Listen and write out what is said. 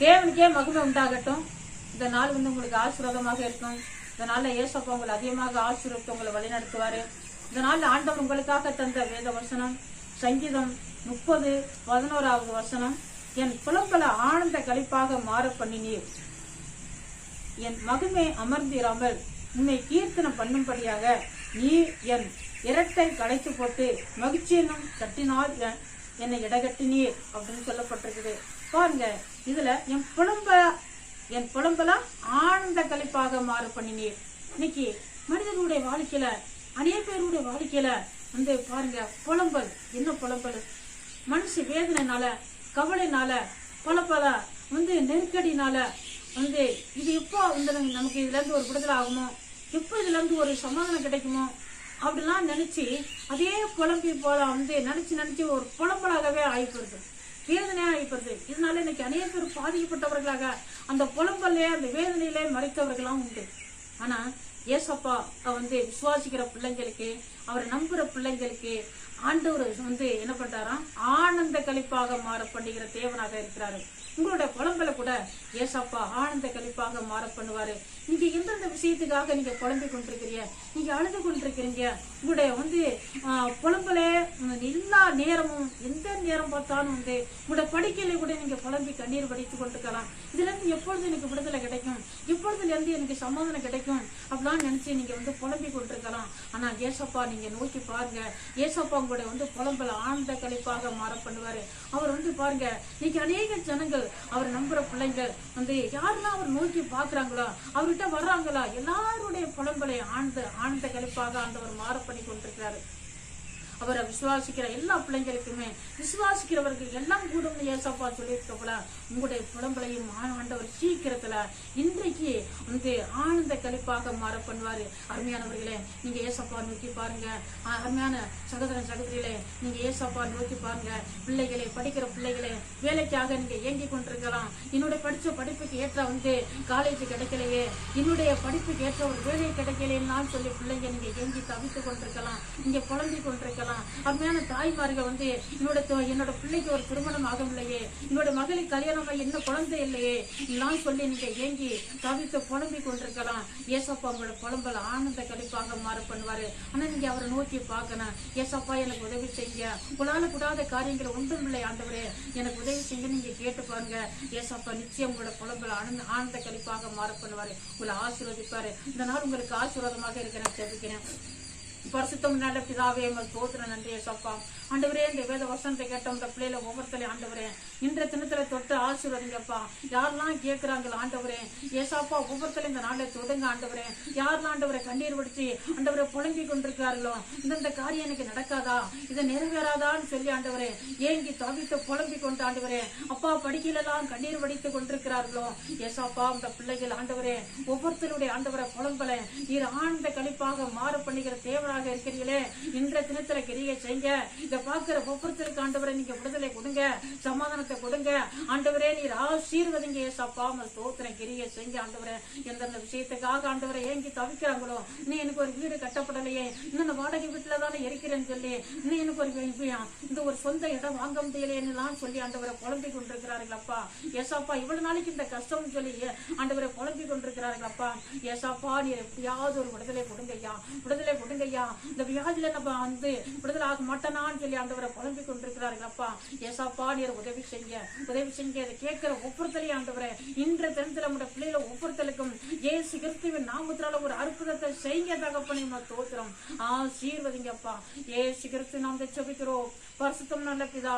தேவனுக்கே மகிமை உண்டாகட்டும். இந்த நாள் வந்து உங்களுக்கு ஆசீர்வாதமாக இருக்கும். இந்த நாள்ல ஏசப்பா உங்களை அதிகமாக ஆசீர்வத்து உங்களை வழிநடத்துவாரு. இந்த நாளில் ஆண்டவர் உங்களுக்காக தந்த வேத வசனம் சங்கீதம் முப்பது பதினோராவது வசனம். என் புலம்பல ஆனந்த கழிப்பாக மாற பண்ணினீர். என் மகிமை அமர்ந்திராமல் உன்னை கீர்த்தனம் பண்ணும்படியாக நீ என் இரட்டை களைத்து போட்டு மகிழ்ச்சியினும் கட்டினால் என்னை இடகட்டினீர் அப்படின்னு சொல்லப்பட்டிருக்குது. பாருங்க இதுல என் புலம்ப என் புலம்பெல்லாம் ஆனந்த கழிப்பாக மாறு பண்ணினீர். இன்னைக்கு மனிதனுடைய வாழ்க்கையில அநேக பேருடைய வாழ்க்கையில வந்து பாருங்க புலம்பல். என்ன புலம்பல்? மனசு வேதனைனால கவலைனால பல பல வந்து நெருக்கடினால வந்து இது எப்போ வந்து நமக்கு இதுல இருந்து ஒரு விடுதலை ஆகுமோ? எப்போ இதுல இருந்து ஒரு சமாதானம் கிடைக்குமோ? அப்படிலாம் நினைச்சு அதே புலம்பி போல வந்து நினைச்சு நினைச்சு ஒரு புலம்பலாகவே ஆகிப்படுது வேதனையா ஆகிப்படுது இதனால இன்னைக்கு அநேக பேர் பாதிக்கப்பட்டவர்களாக அந்த புலம்பல்லே அந்த வேதனையிலே மறைத்தவர்களாம் உண்டு. ஆனா ஏசப்பா வந்து விசுவாசிக்கிற பிள்ளைங்களுக்கு அவரை நம்புற பிள்ளைங்களுக்கு ஆண்டவர் வந்து என்ன பண்றாராம்? ஆனந்த கழிப்பாக மாற பண்ணுகிற தேவனாக இருக்கிறாரு. உங்களோட குழம்புல கூட ஏசப்பா ஆனந்த கழிப்பாக மாற பண்ணுவாரு. நீங்க எந்தெந்த விஷயத்துக்காக நீங்க புலம்பிக் கொண்டிருக்கிறீங்க? நீங்க அழுது கொண்டிருக்கிறீங்க? உங்களுடைய வந்து குழம்புல எல்லா நேரமும் எந்த நேரம் பார்த்தாலும் வந்து உங்களுடைய படிக்கையில கூட நீங்க குழம்பி கண்ணீர் வடித்து கொண்டிருக்கலாம். இதுல இருந்து எப்பொழுது எனக்கு விடுதலை கிடைக்கும்? இப்பொழுதுல இருந்து எனக்கு சமாதானம் கிடைக்கும் அப்படிலாம் நினைச்சு நீங்க வந்து புலம்பி கொண்டிருக்கலாம். ஆனா ஏசப்பா நீங்க நோக்கி பாருங்க. ஏசப்பா உங்களுடைய வந்து புலம்பல ஆனந்த கழிப்பாக மாற பண்ணுவாரு. அவர் வந்து பாருங்க இன்னைக்கு அநேக ஜனங்கள் அவர் நம்புற பிள்ளைங்கள் வந்து யாரெல்லாம் அவர் நோக்கி பாக்குறாங்களோ அவர்கிட்ட வர்றாங்களா? எல்லாருடைய புலம்பலை ஆனந்த ஆனந்த கழிப்பாக ஆண்டவர் மாற பண்ணி கொண்டிருக்கிறாரு. அவரை விசுவாசிக்கிற எல்லா பிள்ளைங்களுக்குமே விசுவாசிக்கிறவர்கள் எல்லாம் கூடும் ஏசப்பா சொல்லியிருக்கப்பல உங்களுடைய புலம்பலையும் ஆண்டவர் சீக்கிரத்துல இன்றைக்கு வந்து ஆனந்த கழிப்பாக மாற பண்ணுவாரு. அருமையானவர்களே நீங்க ஏசப்பா நோக்கி பாருங்க. அருமையான சகோதரன் சகோதரிகளே நீங்க ஏசப்பா நோக்கி பாருங்க. பிள்ளைகளே படிக்கிற பிள்ளைகளே வேலைக்காக நீங்க ஏங்கி கொண்டிருக்கலாம். என்னுடைய படிச்ச படிப்புக்கு ஏற்ற வந்து காலேஜ் கிடைக்கலையே. என்னுடைய படிப்புக்கு ஏற்ற ஒரு வேலை கிடைக்கலைன்னு சொல்லி பிள்ளைங்க நீங்க இயங்கி தவித்து கொண்டிருக்கலாம். நீங்க குழந்தை கொண்டிருக்கலாம். அருமையான தாய்மார்கள் வந்து என்னோட என்னோட பிள்ளைக்கு ஒரு திருமணம் ஆகவில்லையே. என்னோட மகளிர் கல்யாணம் ஆகி குழந்தை இல்லையே. எல்லாம் சொல்லி நீங்க ஏங்கி தவித்து புலம்பி கொண்டிருக்கலாம். ஏசப்பா உங்களோட புலம்பல் ஆனந்த கழிப்பாக மாற பண்ணுவாரு. ஆனா நீங்க அவரை நோக்கி பார்க்கணும். ஏசப்பா எனக்கு உதவி செய்ய உங்களால கூடாத காரியங்கள் ஒன்றும் இல்லை ஆண்டவரே. எனக்கு உதவி செய்ய நீங்க கேட்டு பாருங்க. ஏசப்பா நிச்சயம் உங்களோட புலம்பல் ஆனந்த ஆனந்த கழிப்பாக மாற பண்ணுவாரு. உங்களை ஆசீர்வதிப்பாரு. இந்த நாள் உங்களுக்கு ஆசீர்வாதமாக இருக்க. நான் தெரிவிக்கிறேன் பரிசுத்தம் நல்ல பிதாவே எங்கள் தோத்திர நன்றி ஏசப்பா ஆண்டவரே இந்த வேத வசனத்தை கேட்ட இந்த பிள்ளையில ஒவ்வொருத்தலையும் ஆண்டவரே இன்ற தினத்துல தொட்டு ஆசீர்வதிங்கப்பா. யாரெல்லாம் கேட்கிறாங்களோ ஆண்டவரே? ஏசாப்பா ஒவ்வொருத்தலையும் இந்த நாளை தொடுங்க ஆண்டவரே. யாரெல்லாம் ஆண்டவரை கண்ணீர் வடிச்சு ஆண்டவரை புழங்கி கொண்டிருக்கிறார்களோ? இந்த காரியம் எனக்கு நடக்காதா? இதை நிறைவேறாதான்னு சொல்லி ஆண்டவரே ஏங்கி தவித்து புலம்பி கொண்டு ஆண்டவரே அப்பா படிக்கலாம் கண்ணீர் வடித்து கொண்டிருக்கிறார்களோ? ஏசாப்பா இந்த பிள்ளைகள் ஆண்டவரே ஒவ்வொருத்தருடைய ஆண்டவரை புலம்பல நீர் ஆண்ட கழிப்பாக மாறு பண்ணுகிற பிள்ளைகளாக இருக்கிறீர்களே. இன்ற தினத்துல கிரியை செய்ய இதை பார்க்கிற ஒவ்வொருத்தருக்கு ஆண்டவரை நீங்க விடுதலை கொடுங்க. சமாதானத்தை கொடுங்க. ஆண்டவரே நீர் ஆசீர்வதிங்க. ஏசப்பா உங்க ஸ்தோத்திரம் கிரியை செய்ய ஆண்டவரே. எந்தெந்த விஷயத்துக்காக ஆண்டவரை ஏங்கி தவிக்கிறாங்களோ நீ எனக்கு ஒரு வீடு கட்டப்படலையே. இன்னும் வாடகை வீட்டுல தானே இருக்கிறேன்னு சொல்லி நீ எனக்கு ஒரு இந்த ஒரு சொந்த இடம் வாங்க முடியலையெல்லாம் சொல்லி ஆண்டவரை குழம்பி கொண்டிருக்கிறார்கள் அப்பா. ஏசாப்பா இவ்வளவு நாளைக்கு இந்த கஷ்டம்னு சொல்லி ஆண்டவரை குழம்பி கொண்டிருக்கிறார்கள் அப்பா. ஏசாப்பா நீ எப்படியாவது ஒரு விடுதலை கொடுங்கய்யா விடுதலை கொடுங்கய்யா இந்த வியாதியில நம்ம வந்து விடுதலை ஆக மாட்டேனான்னு சொல்லி ஆண்டவரை புலம்பி கொண்டிருக்கிறார்கள். அப்பா ஏசாப்பா நீர் உதவி செய்ய உதவி செஞ்சு அதை கேட்கிற ஒவ்வொருத்தரையும் ஆண்டவரை இன்று தினத்துல நம்முடைய பிள்ளைகளை ஒவ்வொருத்தருக்கும் ஏசு கிறிஸ்துவின் நாமத்தினால ஒரு அற்புதத்தை செய்ய தகப்பனை நம்ம ஆ சீர்வதிங்கப்பா ஏசு கிறிஸ்து நாம் செபிக்கிறோம் பரிசுத்தம் நல்ல பிதா